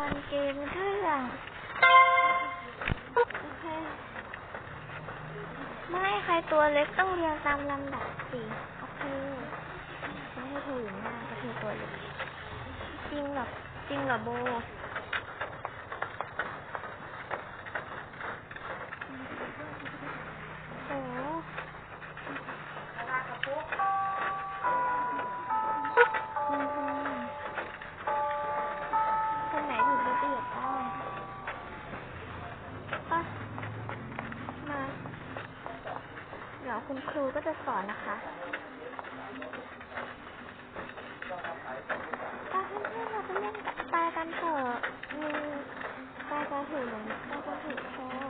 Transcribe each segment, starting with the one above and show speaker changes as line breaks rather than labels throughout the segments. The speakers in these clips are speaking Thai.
อนเกมเรื่องโอเคไม่ใครตัวเล็กต้องเรียงตามลำดับสิโอเคไม่ให้ถูกหน้าก็เธอตัวเล็กจริงหรอจริงหรอโบ เดี๋ยวคุณครูก็จะสอนนะคะ ตาเพื่อนๆเราจะเล่นกับปลากันเถอะมีปลากระถือหรือปลากระถือแซว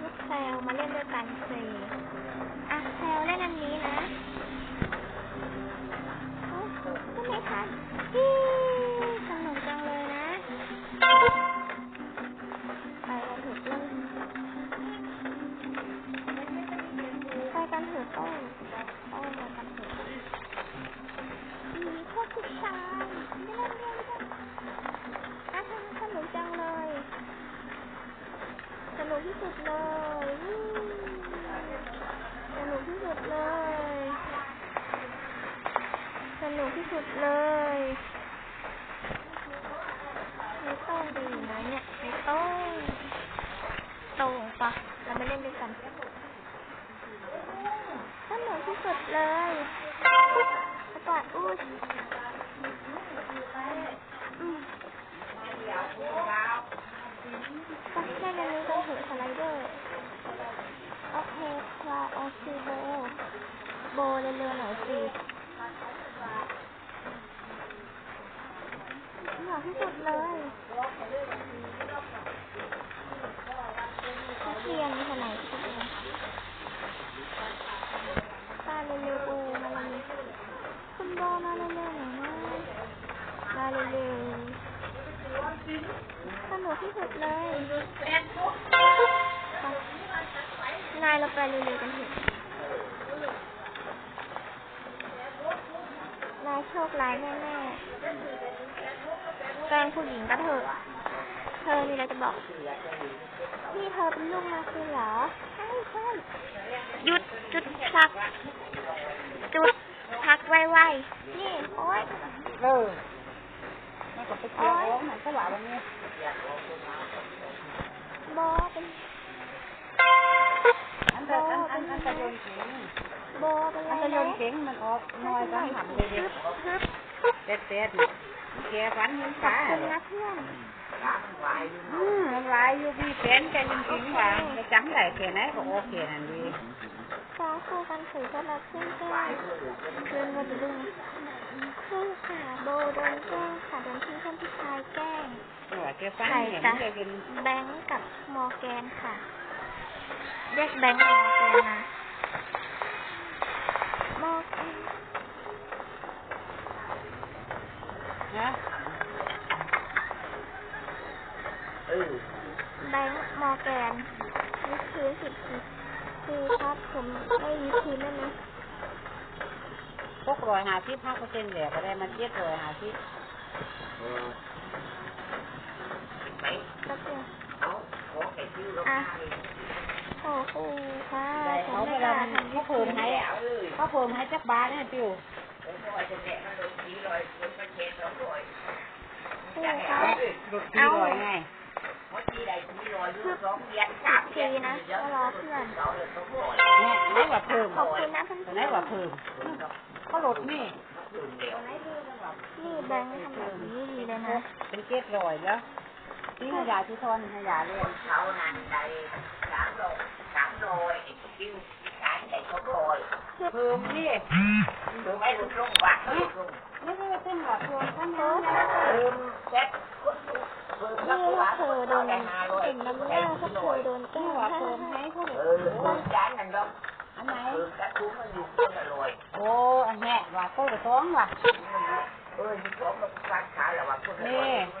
ลูกแซวมาเล่นด้วยกันสิ สนุกที่สุดเลยไม่ต้องดีนะเนี่ยไม่ต้องโต้งปะเรามาเล่นด้วยกันสนุกที่สุดเลยแล้วก็อู้อืมไปเล่นนนี้กันเถอะสไลเดอร์โอเคคลาโอเคโบโบเร็วๆหน่อยสิหล่อ ที่สุดเลยนักเรียนคนไหนที่เป็นมาเร็วๆโบมาเร็วคุณโบมาเร็วๆหน่อยนะมาเร็วๆสนุกที่สุดเลยนายเราไปเร็วๆกันเถอะนาย โชคร้ายแน่ๆแกล้งผู้หญิงก็เถอะ เธอมีอะไรจะบอก นี่เธอเป็นลูกมาคือเหรอ ใช่ใช่หยุดจุดพัก จุดพักไวๆนี่โอ๊ย
เออมันก็ไปเกี่ยวของมันก็ว่าวันนี้
บอเป็น
อันแต่อันอันอันแต่โยนเก่ง
บอเป็นไร
อันแต่โย
นะ
นเก่งมันออกน้อยกันหันเลยเด็ก
ฮึบ
เด็ดเด็ดนี่แกฟันมัน
ขอบ
ฟ้า
คุณนะเพื่อน
อืมมันลายอยู่พี่แขนแกจริงๆว่าจะจังได้แค่ไหนก็โอเคนั่นดี
ฟ้าคู่กันถือก็รับเพื่อนแกล้งเพื่อนมาดูนะคือค่ะโบโดนแกล้งค่ะโดนพี่เพื่อนพี่ชายแกล้ง
ว่าแกฟัน
ใคร
เห็น
จ๊ะ
แกเป็น
แบงค์กับมอร์แกนค่ะ เรียกแบงค์กับมอร์แกนนะมอร์แกน
นะ
แบงค์มอร์แกนวิดพื้นสิบสิบครูครับผมไม่วิดพื้นได้ไหม
พวกรอยหาที่พักเปอร์เซ็นต์เดี๋ยวก็ได้มันเจ็ดรอยหาที่
ก็เจอ อะโอ้โหค่ะผมไม่ก
ล้า
ทำวิ
เขา
ด
เพิ่มให้เขาเพิ่มให้จักบาทเนี่ยปิว
ครูครับ
รถที่รอยไง
ทีนะก็รอเพื่อน
เนี่ยไหนว่าเพิ่ม
ขอบคุณนะเพื่อน
ไหนว่าเพิ่มก็ลดนี่
นี่แบงค์ทำแบบนี้ดีเลยนะ
เป็นเจ็ดรอยแล้ว ที่ขยะที่ทอนขยะเรียน
เขานั่นได้สามโลสามโลกินขายได้เขาโลย
เพิ่มนี่
ถูกไหมลูกลุงว่าลูกลุง
ไม่ใช่ว่าเพิ่มว่าเพิ่มทั้งนั้น
เพิ่มเซ็ตเพิ่ม
นี่
แล้ว
ถ้า
ว่า
เธอโดน
ได้ห้าร้อย
เห็นน้ำหน้าถ้าเธอโดนแกล้
นี่
ง
ว่า
ถ้า
เพิ่มให้เขา
เออเพิ่มจานนั่นดอก
อันไหน
เพิ่มกระทุ้งมันอยู่คนละร้อย
โอ้อันแหะว่าโตกระท้องว่ะ
เออที่สองมันฟันขาแล้วว่าคนละร้อยมั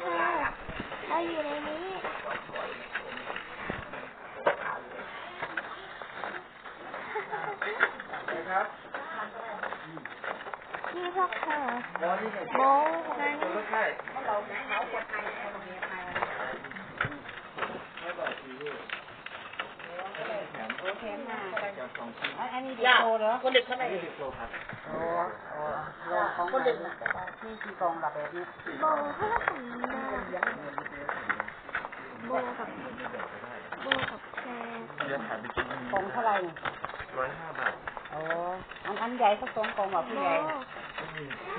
เสื้
อเธอเราอยู่ในนี้นี่พวกเธอโบนั่น
โอเคมากอัน อันนี้เด็กโตเหรอ
คนดึกเท่าไหร่
โอ้โอ้โลของคนเด็กน่ะนี่กี่กล่องแบบแบบนี้
โบเท่าของหน้าโบกับโบกับแชร์
เดี๋ยวถ่ายไปกิน
กล่องเท่าไหร่นี่
ร้อยห้าบาท
โอ้อันอันใหญ่สักสองกล่องแบบ
โบ
ผู้ใหญ่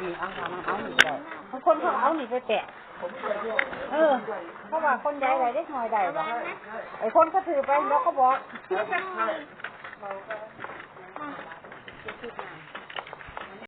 นี่เอาทำเอาหนีได้บางคนเขาเอาหนีไปแปะ เออเพราะว่าคนใหญ่ใหญ่เล็กน้อยได้บ่ไอ้คนก็ถือไปแล้วก็บอก